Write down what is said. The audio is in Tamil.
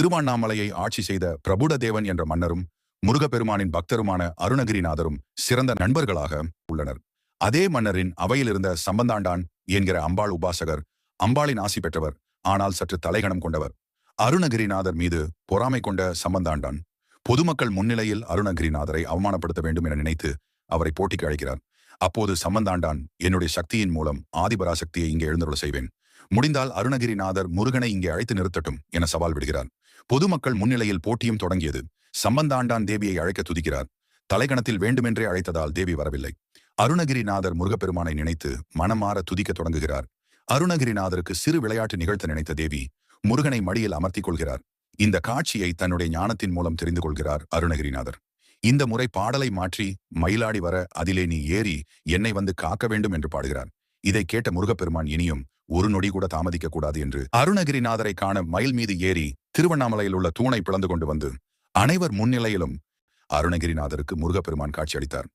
திருவண்ணாமலையை ஆட்சி செய்த பிரபுடதேவன் என்ற மன்னரும் முருகப்பெருமானின் பக்தருமான அருணகிரிநாதரும் சிறந்த நண்பர்களாக உள்ளனர். அதே மன்னரின் அவையிலிருந்த சம்பந்தாண்டான் என்கிற அம்பாள் உபாசகர் அம்பாளின் ஆசி பெற்றவர் ஆனால் சற்று தலைகணம் கொண்டவர். அருணகிரிநாதர் மீது பொறாமை கொண்ட சம்பந்தாண்டான் பொதுமக்கள் முன்னிலையில் அருணகிரிநாதரை அவமானப்படுத்த வேண்டும் என நினைத்து அவரை போட்டிக்கு அழைக்கிறார். அப்போது சம்பந்தாண்டான் என்னுடைய சக்தியின் மூலம் ஆதிபராசக்தியை இங்கே எழுந்தருள செய்வேன். முடிந்தால் அருணகிரிநாதர் முருகனை இங்கே அழைத்து நிறுத்தட்டும் என சவால் விடுகிறார். பொதுமக்கள் முன்னிலையில் போட்டியும் தொடங்கியது. சம்பந்தாண்டான் தேவியை அழைக்க துதிக்கிறார். தலைகணத்தில் வேண்டுமென்றே அழைத்ததால் தேவி வரவில்லை. அருணகிரிநாதர் முருகப்பெருமானை நினைத்து மனமாற துதிக்க தொடங்குகிறார். அருணகிரிநாதருக்கு சிறு விளையாட்டு நிகழ்த்த நினைத்த தேவி முருகனை மடியில் அமர்த்திக் கொள்கிறார். இந்த காட்சியை தன்னுடைய ஞானத்தின் மூலம் தெரிந்து கொள்கிறார் அருணகிரிநாதர். இந்த முறை பாடலை மாற்றி மயிலாடி வர அதிலே நீ ஏறி என்னை வந்து காக்க வேண்டும் என்று பாடுகிறார். இதை கேட்ட முருகப்பெருமான் இனியும் ஒரு நொடி கூட தாமதிக்க கூடாது என்று அருணகிரிநாதரை காண மயில் மீது ஏறி திருவண்ணாமலையில் உள்ள தூணை பிளந்து கொண்டு வந்து அனைவர் முன்னிலையிலும் அருணகிரிநாதருக்கு முருகப்பெருமான் காட்சியளித்தார்.